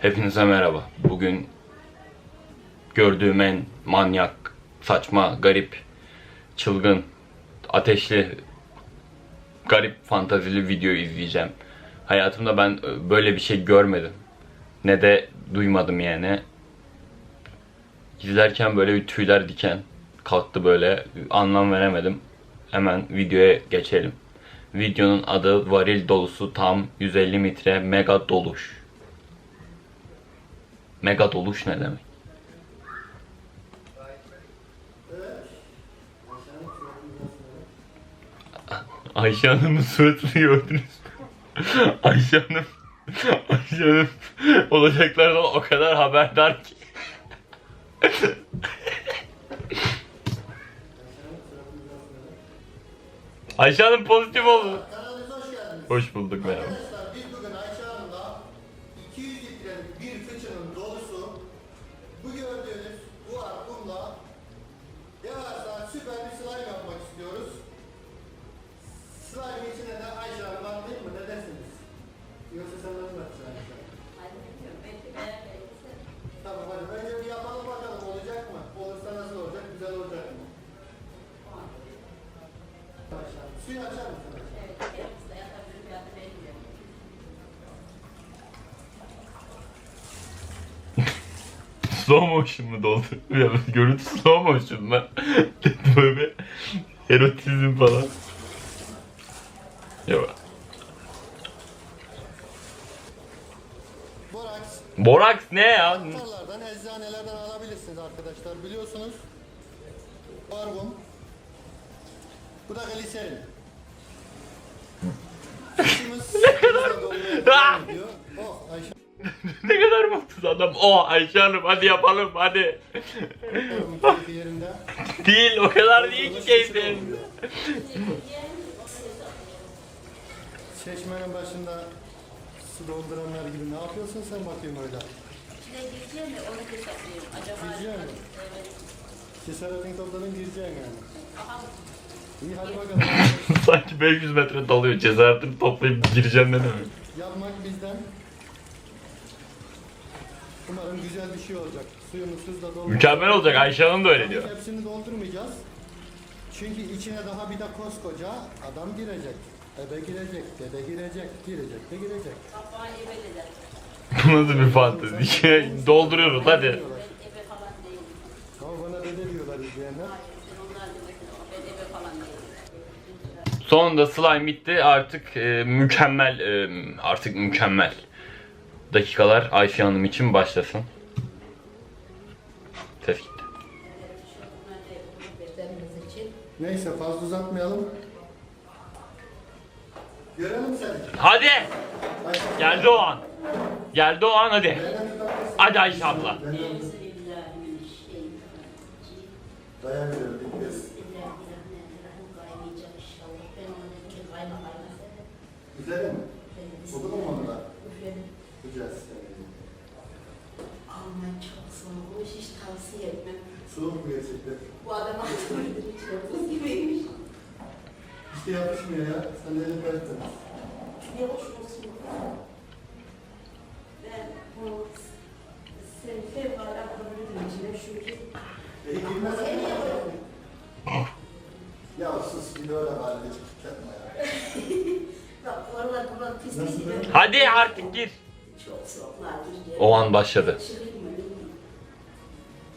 Hepinize merhaba. Bugün gördüğüm en manyak, saçma, garip, çılgın, ateşli, garip fantazili video izleyeceğim. Hayatımda ben e, böyle bir şey görmedim. Ne de duymadım yani. İzlerken böyle bir tüyler diken kalktı böyle. Anlam veremedim. Hemen videoya geçelim. Videonun adı varil dolusu tam 150 metre mega doluş. Mega doluş ne demek? Ayşe Hanım'ın suratını gördünüz mü? Ayşe Hanım Ayşe Hanım olacaklardan o kadar haberdar ki. Ayşe Hanım pozitif oldu. Hoş bulduk merhaba. Bir fıçının dolusu bu gördüğünüz bu kumla devasa süper bir slime yapmak istiyoruz. Slime içine de Ayşe anlayayım mı? Ne dersiniz? Yoksa sen nasıl yapacaksın Ayşe Hanım? Tamam hadi önce bir yapalım bakalım olacak mı? Olursa nasıl olacak? Güzel olacak mı? Ayşe Hanım, Suyu açar mısınız? Slow motion mu doldu? Ya görüntü slow motion mu? Böyle bir erotizm falan. Yok. Boraks Boraks ne ya? Anahtarlardan, eczanelerden alabilirsiniz arkadaşlar biliyorsunuz. Barbun. Bu da gliserin. Devam ediyor. Oh Ayşe ne kadar mutsuz adam. Oh Ayşe Hanım hadi yapalım hadi. Değil o kadar değil ki keyfin. Çeşmenin başında su dolduranlar gibi ne yapıyorsun sen bakayım öyle. İçine gireceğim de onu hesaplayayım. Acaba Gireceksin mi? Evet. Cesaretin topladın gireceksin yani. İyi hadi bakalım. Sanki 500 metre dalıyor. Cesaretini toplayıp gireceğim ne demek? Yapmak bizden. Umarım güzel bir şey olacak. Suyumuz hızla dolmuyor. Mükemmel olacak Ayşe Hanım da öyle diyor. Hepsini doldurmayacağız. Çünkü içine daha bir de koskoca adam girecek. Ebe girecek, dede girecek, girecek de girecek. Kapağı ebeleder. Bu nasıl bir fantezi? Dolduruyoruz hadi. Ebe falan değilim. Ama bana dede diyorlar izleyenler. Sen onlar demek ben ebe falan değilim. Sonunda slime bitti. Artık e, mükemmel, e, artık mükemmel dakikalar Ayşe Hanım için başlasın. Ses gitti. Neyse fazla uzatmayalım. Görelim seni. Hadi! Geldi o an. Geldi o an hadi. Hadi Ayşe abla. Dayanmıyorum ilk kez. Güzel mi? Okudun mu onu da? Üfledim. Güzel. Aman çok soğuk. Hiç tavsiye etmem. Soğuk mu gerçekten? Bu adam hatırladı. Çok buz gibiymiş. İşte yapışmıyor ya. Sen de elin kayıttın. Ne hoş olsun. Ben bu seni fevkalade kabul edilmişim. Çünkü E, ne yapalım? Ya sus bir de öyle halde çıkıp yapma ya. bak oralar buralar pis Nasıl değil. be? Hadi artık gir. O an başladı.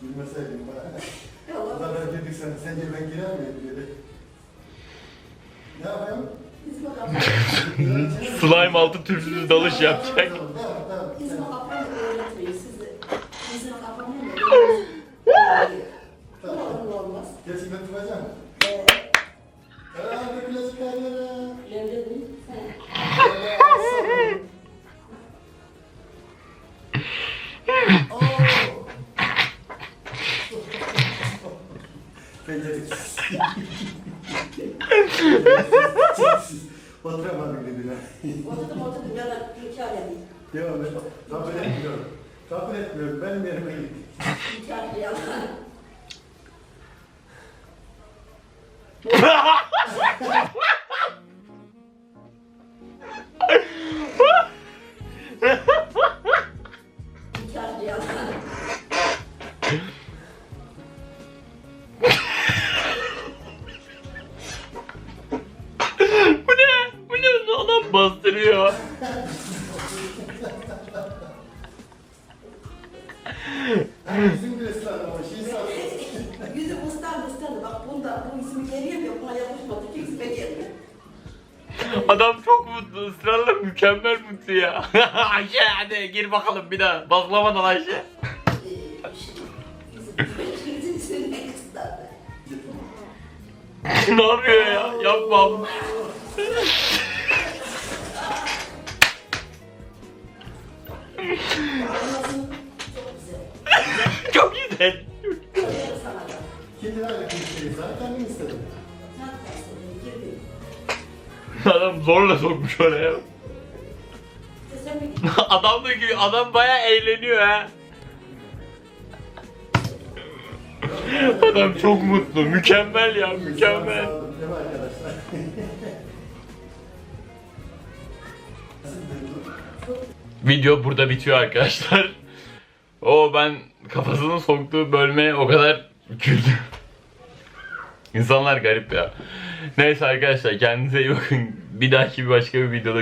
Girmeseydin bana. Yok, O zaman dedik sen, sence ben girer miyim dedi. Ne yapayım? bizim kapı- Slime altı türsüz dalış yapacak. Batıramadık dediler. Oturdum oturdum ya da inkar edeyim. Devam et. Kabul etmiyorum. Kabul etmiyorum. Benim yerime git. İnkar edeyim. İnkar edeyim. Yüzüm ıslandı ama şey sağ Yüzüm ıslandı ıslandı. Bak bunda bu ismi geliyor ya buna yapışmadı. Ki isme gelmiyor. Adam çok mutlu, ısrarla mükemmel mutlu ya. Ayşe hadi gir bakalım bir daha. Baklamadan Ayşe. Ne yapıyor ya? Yapmam. İstedim. Girdin. Adam zorla sokmuş oraya. Adam da gibi adam baya eğleniyor ha. Adam çok mutlu, mükemmel ya, mükemmel. Sağ olun, Değil mi arkadaşlar? Video burada bitiyor arkadaşlar. O ben kafasını soktuğu bölmeye o kadar güldüm. İnsanlar garip ya. Neyse arkadaşlar kendinize iyi bakın. Bir dahaki başka bir videoda